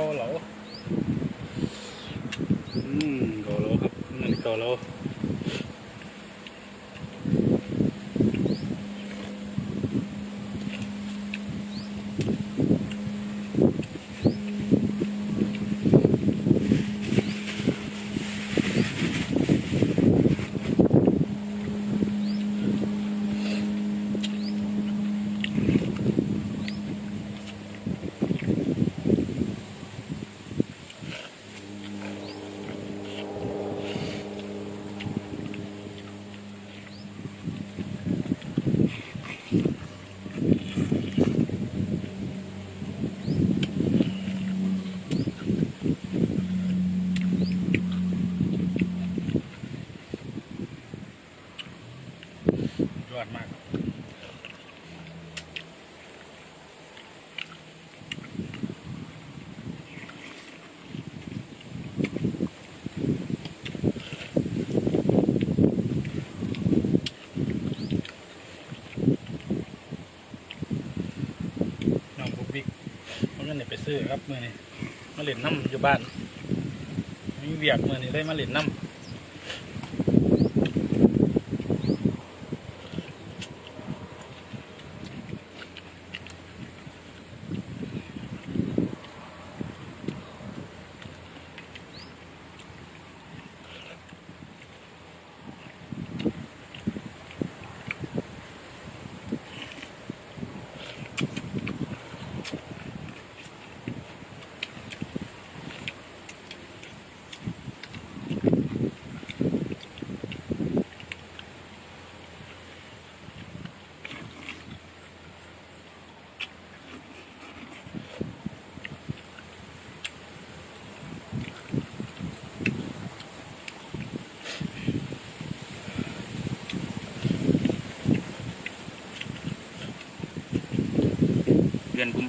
าเหลาอืมเกาเหลาครับนั่นเกาเหลาสุดยอดมากครับน้องบุกบิ๊กมันก็เนี่ยไป ซื้อครับมือนี้มาเล่นน้ำอยู่บ้านมีเวียกมือนี้ได้มาเล่นน้ำ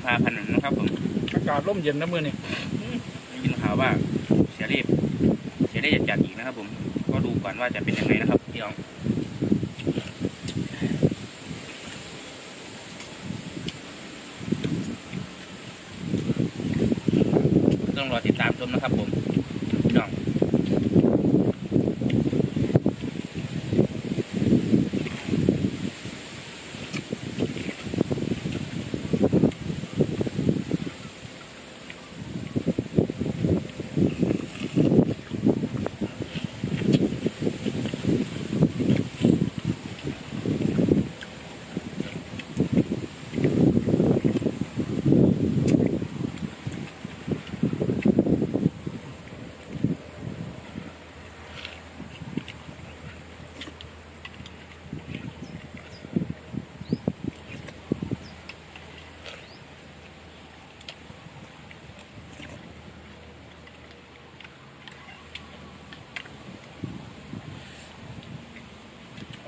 ภาพันธ์นะครับผมอากาศร่มเย็นนะมื่อนี้ได้ยินข่าวว่าเสียรีบเสียได้จะจัดอีกนะครับ ผม ก็ดูก่อนว่าจะเป็นยังไงนะครับพี่น้องต้องรอติดตามชมนะครับผมพี่น้อง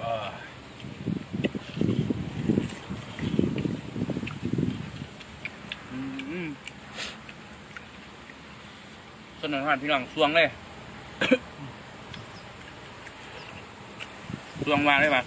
อ่า อืม สนุกมากพี่น้องสวงเลย สวงมางได้ปะ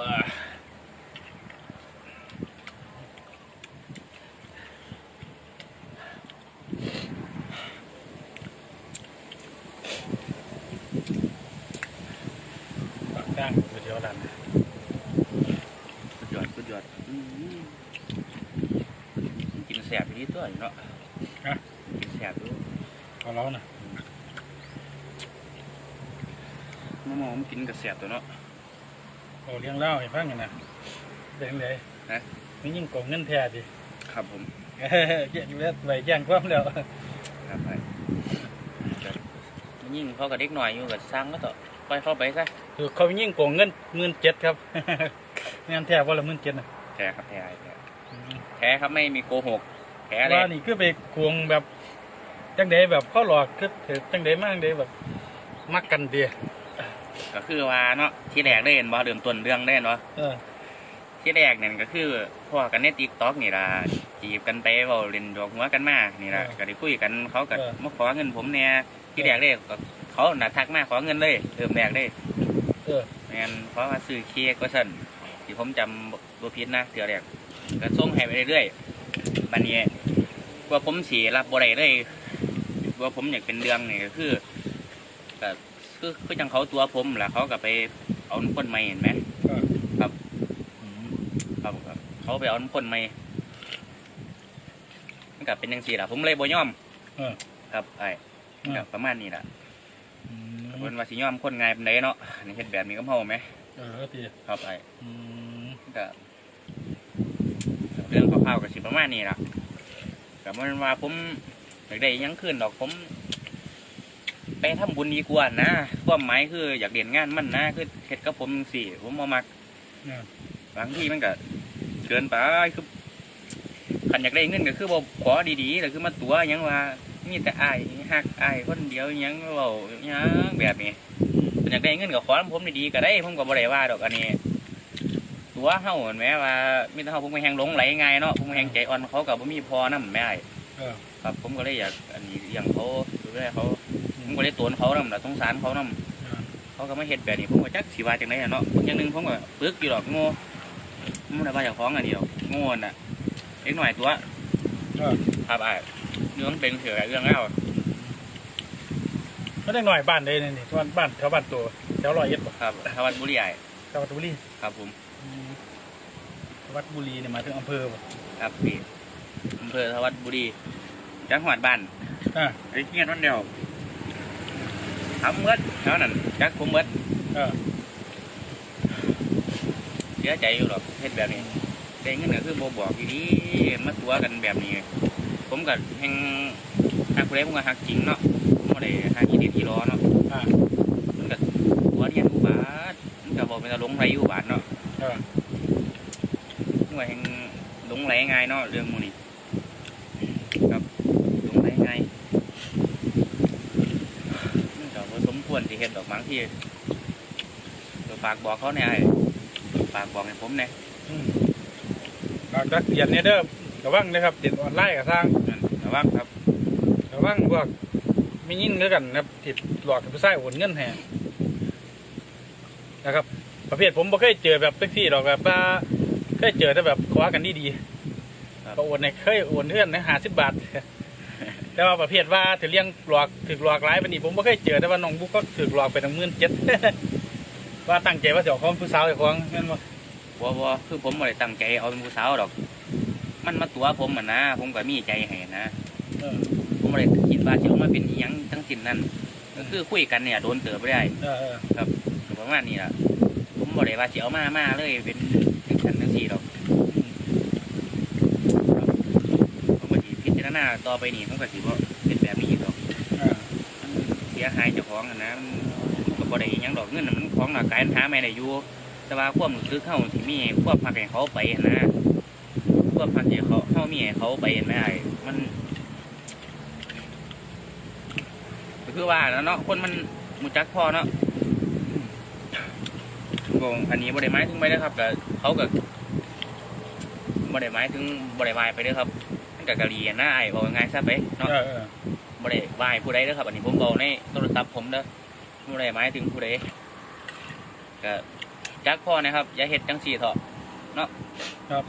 ตักก้างเดี๋ยวดันสุดอดสุดอดกินแสบที่ตัวเนาะกินแสบด้วยพอร้อนะมม่วมักินกับแสบตัวเนาะ โอ้เลี้ยงเล่าให้ฟังกันนะเลี้ยงเลยฮะไม่ยิ่งโกงเงินแท้ดิครับผมเอ้ยแย่งเวทไปแย่งความแล้วครับไปยิ่งเขากับเด็กหน่อยอยู่กับสร้างก็ต่อไปเข้าไปซะคือเขายิ่งโกงเงินหมื่นเจ็ดครับงานแท้ว่าละหมื่นเจ็ดนะแท้ครับแท้แท้อืมแท้ครับไม่มีโกหกแท้เลยว่านี่คือไปโกงแบบจังเดแบบเข้าหลอกคือถือจังเดมากเดแบบมักกันเดีย ก็คือว่าเนาะที่แรกได้เห็นบ่เริ่มต้นเรื่องได้เห็นบ่เออ ที่แรกเนี่ยก็คือพ่อกันในติ๊กต็อกนี่ล่ะจีบกันไปเว้าเล่นดอกหัวกันมานี่ล่ะก็ได้คุยกันเขาก็มาขอเงินผมเนี่ยที่แรกเลยก็เขาน่ะทักมาขอเงินเลยเริ่มแรกเลยเออ แม่นเพราะว่าซื้อเค้กว่าซั่นที่ผมจำบ่ผิดนะเดี๋ยวแรกก็ส่งให้ไปเรื่อยๆบัดนี้ว่าผมสิรับบ่ได้เลยว่าผมอยากเป็นเรื่องนี่ก็คือก็ คือคือจังเขาตัวผมล่ะเขาก็ไปเอาคนใหม่เห็นไหมก็อืมครับครับ เขาไปเอาน้ำพ่นใหม่มันก็เป็นยังสี่ล่ะผมเลยบ่ยอมเออครับไอ้เออก็ประมาณนี้ล่ะอืมเพิ่นว่าสิยอมคนง่ายปานใดเนาะอันนี่เฮ็ดแบบนี้ก็เฮาไหมเออตีครับไอ้อืมก็เรื่องคร่าวๆก็สิประมาณนี้ล่ะก็บ่แมันว่าผมอยากได้หยังขึ้นดอกผม ไปทำบุญดีกว่านะความหมายคืออยากเรียนงานมันนะคือเฮ็ดกับผมจังซี่ผมบ่มักเออบางที่มันก็เกินไปคือขันอยากได้เงินก็คือบอกขอดีๆแต่คือมาตัวหยังว่ามีแต่อายหักอายคนเดียวหยังเบาหยังแบบนี้ขันอยากได้เงินก็ขอนำผมดีๆก็ได้ผมก็บ่ได้ว่าดอกอันนี้ ตัวเฮาเห็นไหมว่ามีแต่เฮาผมก็แหงหลงไหลง่ายเนาะผมก็แหงใจอ่อนเขาก็บ่มีพอนำแม่อ้ายเออครับผมก็เลยอยากอันนี้อย่างเขาดูแลเขา ผมก็เลยตวนเขานำล่ะสงสารเขานำเออเขาก็มาเฮ็ดแบบนี้ผมก็จักสิว่าจังได๋เนาะอย่างหนึงผมก็ปึกอยู่ดอกโง่มันได้ว่าเจ้าของอันนี้ดอกโง่น่ะเล็กหน่อยตัวเออครับอ้ายเรื่องเป็นเถื่อเรื่องแล้วก็ได้หน่อยบ้านเลยนี่นี่บ้านบ้านแถวบ้านตัวแถวร้อยเอ็ดบ่ครับทวัดบุรีใหญ่จังหวัดบุรีครับผมอืมจังหวัดบุรีเนี่ยหมายถึงอำเภอบ่ครับพี่อำเภอทวัดบุรีจังหวัดบ้านอ่าไอ้เงี้ยนั่นเดียว ทำเมื่อเท่านั้นจักผมเมื่อเออเสียใจอยู่หรอกเฮ็ดแบบนี้ได้เงินก็คือบ่บอกอยู่ดีมาตัวกันแบบนี้ ผมก็แห่งหักผู้ใดผมก็หักจริงเนาะผมบ่ได้หักอีเดียที่รอเนาะอ่ามันก็หัวเรียนอุบาทมันก็บอกเป็นตาหลงไหลอุบาทเนาะเออมันก็แห่งหลงไหลง่ายเนาะเรื่องหมูนี่ครับหลงไหลง่ายมันก็ บ่สมควรที่เฮ็ดดอกบางที่ก็ฝากบอกเขาเนี่ยไอ้ฝากบอกให้ผมเนี่ยอืมฝากนักเรียนเนี่ยเด้อระวังนะครับเรียนออนไลน์กับทางนั่นระวังครับระวังพวกไม่ยินด้วยกันนะครับติดหลอกผู้ชายโอนเงินแห่นะครับ ประเภทผมบ่เคยเจอแบบแท็กซี่หรอกแบบว่าเคยเจอแต่แบบขอกันดีๆก็โอนในเคยโอนเพื่อนนะหาสิบบาท แต่ว่าประเภทว่าถือเลี้ยงหลอกถือหลอกหลายปานนี้ผมบ่เคยเจอแต่ว่าน้องบุ๊กก็ถือหลอกไปตั้งหมื่นเจ็ดว่าตั้งใจว่าจะเอาของผู้สาวไอ้ของนั่นว่าบ่บ่คือผมบ่ได้ตั้งใจเอาเป็นผู้สาวดอก มันมาตัวผมอะนะ ผมก็มีใจให้นะเออผมบ่ได้คิดว่าจะออกมาเป็นอีหยังทั้งสิ้นนั่นก็คือคุยกันเนี่ยโดนเติบไปได้เออเออก็ประมาณนี้ล่ะผมบ่ได้ว่าสิเอามามาเลยเป็นจังซั่นจังซี่ดอกผมก็ สิพิจารณาต่อไปนี่ผมก็สิบ่เป็นแบบนี้อีกดอกเออมันเสียหายเจ้าของอะนะมันมันก็บ่ได้อิหยังดอกเงินน่ะมันของน่ะกายมันหาไม่ได้อยู่แต่ว่าความรู้สึกเฮาที่มีความพักให้เขาไปอะนะความพักที่เขาเฮามีให้เขาไปเห็นไหมไอ้มันก็คือว่าแล้วเนาะคนมันมุจักพอเนาะบงอันนี้บ่ได้หมายถึงไปนะครับก็เขาก็บ่ได้หมายถึงบ่ได้วายไปเด้อครับ ก็กะเรียนนะไอ้บอกง่ายๆซะไปเนาะเออเออบ่ได้วายผู้ใดเด้อครับอันนี้ผมบอกในโทรศัพท์ผมเด้อบ่ได้หมายถึงผู้ใดก็จักพ่อนะครับ อย่าเฮ็ดจังซี่เถอะเนาะครับ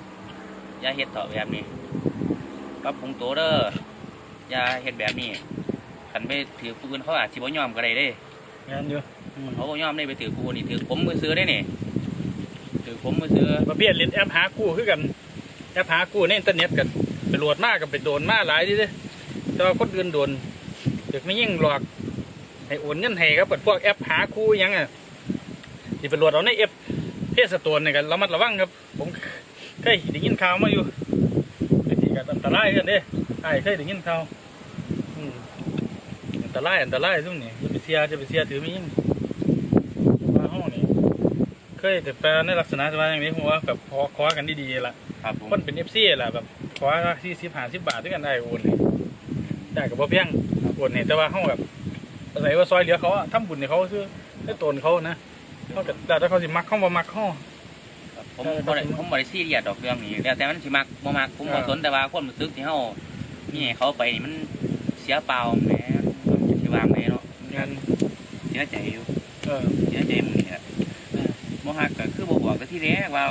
อย่าเฮ็ดเถอะแบบนี้ปรับปรุงตัวเด้ออย่าเฮ็ดแบบนี้คันไปถือผู้อื่นเขาอาจสิบ่ยอมก็ได้เด้งานอยู่อืมเขาบ่ยอมได้ไปถือผู้นนี่ถือผมมือซื้อได้นี่ถือผมมาซื้อประเภทเล่นแอปหากู้คือกันแอปหากู้ในอินเทอร์เน็ตกัน ไปโหลดมากกับไปโดนมาหลายดิเด้แต่ว่าคนอื่นโดนเด็กไม่ยิ่งหลอกให้โอนเงินให้ครับเปิดพวกแอปหาคู่อิหยังอะที่ไปโหลดเอาในแอปเพจสตวนนี่กันระมัดระวังครับ ผมเคยได้ยินข่าวมาอยู่ไอ้ที่กันอันตรายกันเด้ไอ้เคยได้ยินข่าวอืมอันตรายอันตรายซุ่มนี่จะไปเสียจะไปเสียถือไม่ยิ่งว่าห้องนี่เคยแต่แปลในลักษณะว่าอย่างนี้ผมว่าแบบขอขอกันดีๆล่ะครับผมคนเป็นเอฟซีแหละแบบ ขอที่สิบห้าสิบบาทด้วยกันได้โอนให้ได้กับบ่เพียงโอนให้แต่ว่าเขาแบบอาศัยว่าซอยเหลือเขาอะทำบุญให้เขาคือได้ตนเขานะเขาก็แต่ถ้าเขาสิมักเขาบ่มักเขาครับผมบ่ได้ผมบ่ได้ซีเรียสดอกเรื่องนี้แล้วแต่มันสิมักบ่มักผมบ่อ่าสนแต่ว่าความรู้สึกที่เฮานี่ให้เขาไปนี่มันเสียเปล่าแหมผมสิวางไว้เนาะงานเสียใจอยู่เออเสียใจหมึงนี่แหละบ่ฮักก็คือบ่บอกแต่ที่แรกว่า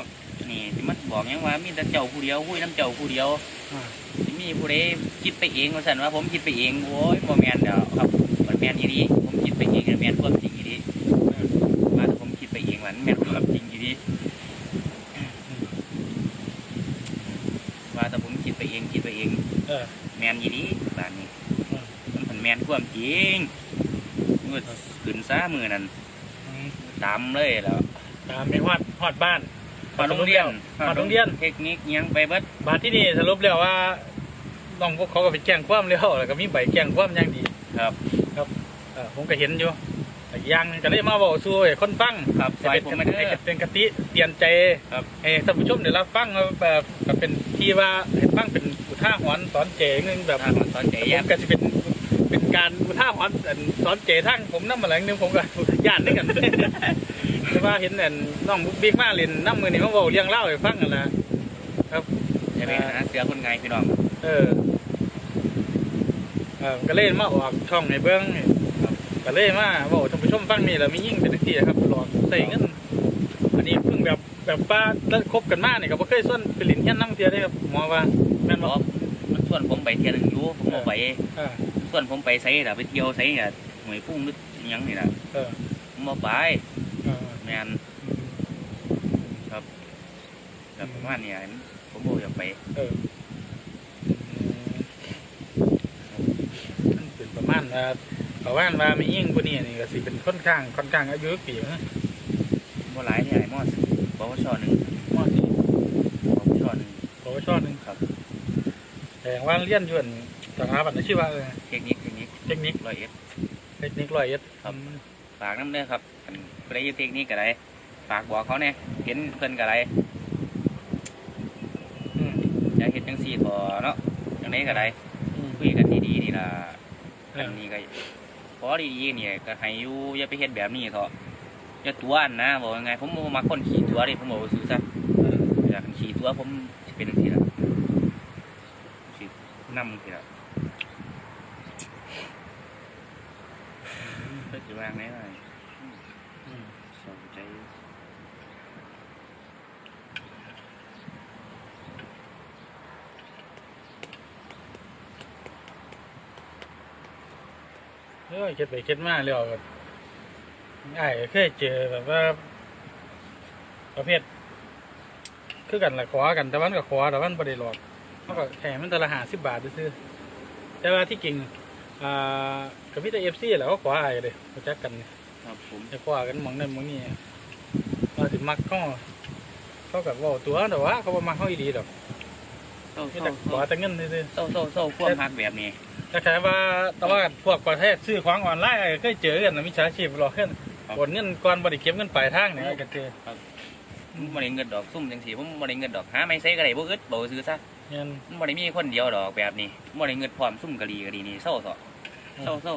นี่สิมันบอกหยังว่ามีแต่เจ้าผู้เดียวคุยน้ำเจ้าผู้เดียวอ่าสิมีผู้ใดคิดไปเองว่าซั่นว่าผมคิดไปเองโอ้ยบ่แม่นดอกครับมันแม่นอีหลีผมคิดไปเองแม่นความจริงอีหลีว่าแต่ผมคิดไปเองมันแม่นความจริงอีหลีว่าแต่ผมคิดไปเองคิดไปเองเออแม่นอีหลีบ้านนี้อืมมันเป็นแม่นความจริงมือขึ้นซ่ามือนั่นอืมตามเลยแล้วตามไปฮอดฮอดบ้าน มาโรงเรียนมาโรงเรียนเทคนิคอิหยังไปเบิดบาทที่นี่สรุปแล้วว่าน้องพวกเขาก็ไปแจ้งความแล้วแล้วก็มีใบแจ้งความอย่างดีครับเออผมก็เห็นอยู่อีกอย่างหนึ่งก็เลยมาบอกสู้ให้คนฟังครับซอยผมไม่ได้ให้เป็นกติเตียนใจครับให้ท่านผู้ชมได้รับฟังว่าแบบแบบเป็นที่ว่าให้ฟังเป็นอุทาหรณ์สอนเจนึงแบบถ้ามันสอนใจผแย่มก็จะเป็น เป็นการอุทาหรณ์สอนเจทั้งผมน้ำมาหลังนึงผมก็ย่านด้วยกันแต่ว่าเห็นแต่น้องบุ๊กบิ๊กมาเล่นน้ำมือนี่มาบอกเรื่องเล่าให้ฟังกันนะใช่ไหมหาเสือคนไงพี่น้องเออเออก็เล่นมาออกช่องในเบื้องนี่ก็เลยมาบอกท่านผู้ชมฟังนี่แหละมียิ่งเป็นที่ครับหลอกใส่เงินอันนี้เพิ่งแบบแบบป้าแล้วคบกันมาเนี่ยก็บ่เคยส่วนไปหลินเฮียนน้ำเทียได้ครับหมอว่าแม่นบบ่อกมัน ส่วนผมไปเที่ยวหนึงอยู่ผมเอาไปอ่าส่วนผมไปไสน่ะไปเที่ยวไสน่ะหน่วยพุ่งนึกอิหยังนี่น่ะเออผมเอาไปเออแม่นแบบประมาณนี้ผมบอกอยากไปเออมันเป็นประมาณว่าประมาณว่ามียิ่งกว่านี้นี่ก็สิเป็นค่อนข้างค่อนข้างอายุปีนะบ่หลายที่ไหนมอสปวชหนึ่งมอสี่ปวชหนึ่งปวชหนึ่งครับ แต่ว่าเรียนอยู่อั่นสถาบันอาชีวะเออเทคนิคเทคนิคเทคนิคร้อยเอ็ด เทคนิคร้อยเอ็ดครับ ฝากน้ำเด้อครับอันใครอยู่เทคนิคก็ได้ฝากบอกเขาเนี่ยเห็นเพิ่นก็ได้อืมจะเห็นจังซี่ต่อเนาะจังไดก็ได้อืมคุยกันดีๆนี่ล่ะเออัอนนี้ก็พอดีๆเนี่ยก็ให้อยู่อย่าไปเฮ็ดแบบนี้เถอะอย่าตัวอันนะบอกยังไงผมบ่มักคนขี่ตัวดิผมบอกว่าซื่อซะอยากขี่ตัวผมสิเป็นจังซี่ล่ะสิ น้ำสิล่ะเพิ่นสิวางได้ไหมอืมสนใจเออเคิดไปเคิดมาแล้วก็ไอ้เคยเจอแบบว่า ประเภท คือกันละขอกันแต่วันก็ขอแต่วันบ่ได้หลอก เขาก็แถมมันแต่ละหาสิบบาทซื้อๆแต่ว่าที่จริงอ่ากับพี่ตาเอฟซีแหละเขาขอไอ้ายเลยเขาจักกันเนี่ยครับผมจะขอกันหมองนั่นหมองนี่ว่าสิมักเขาเขากับว่าตัวแต่ว่าเขาบ่มักเขาอีดีดอกเศร้ามีเศแต่ร้าขอแต่เงินซื้อเศร้าเศร้าเศร้าความหักแบบนี้ๆแต่แค่ว่าแต่ว่าพวกประเทศซื้อของออนไลน์เคยเจอกันนะมิจฉาชีพหลอกเงินกดเงินก่อนบริเก็บเงินปลายทางเนี่ยก็เจอผม บ่ได้เงินดอกซุ่มจังซี่ผมบ่ได้เงินดอกหาไม่ใส่ก็ได้บ่อึดบ่ซื้อซะเงินมันบ่ได้มีคนเดียวดอกแบบนี้บ่ได้เงินพร้อมซุ่มกะลีกะลีนี่เศร้าซะเศร้าเศร้า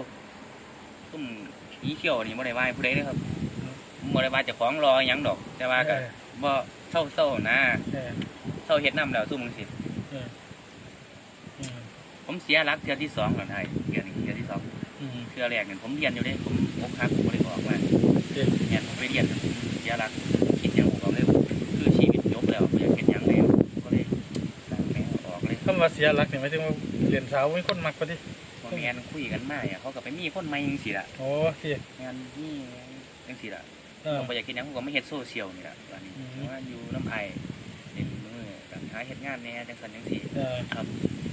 ซุ่มอีเขียวนี่บ่ได้ว่าให้ผู้ใดเด้อครับผมบ่ได้ว่าเจ้าของรอหยังดอก แต่ว่าก็บ่เศร้าเศร้านะเออเศร้าเฮ็ดน้ำแล้วซุ่มจังซี่เอออืมผมเสียหลักเทื่อที่สองแล้วนายเทื่อนี้เทื่อที่สองอืมเทื่อแรกนี่ผมเรียนอยู่เด้ผมอกหักผมบ่ได้ออกมาเด็กเนี่ยผมไปเรียนเสียหลักคิดหยังออก ว่าเสียหลักเนี่ยหมายถึงว่าเรียนสาวมีคนมักกว่าที่พอแมนคุยกันมาเนี่ยเขาก็ไปมีคนใหม่ยังสิละโอ้ที่แมนนี่ยังสิละเออ ผมบ่อยากกินหยังผมก็ไม่เฮ็ดโซเชียลนี่ล่ะว่านี่อืมว่าอยู่น้ำไอเล่นมือกับหาเฮ็ดงานแหน่จังซั่นจังซี่เออ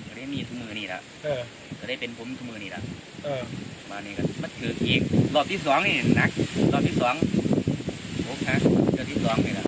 ก็ได้มีทุกมือนี่ล่ะเออก็ได้เป็นผมทุกมือนี่ล่ะ เออมานี่ก็มาถืออีกรอบที่สองนี่หนักรอบที่สองโอ้ฮะเดือนที่สองนี่ล่ะ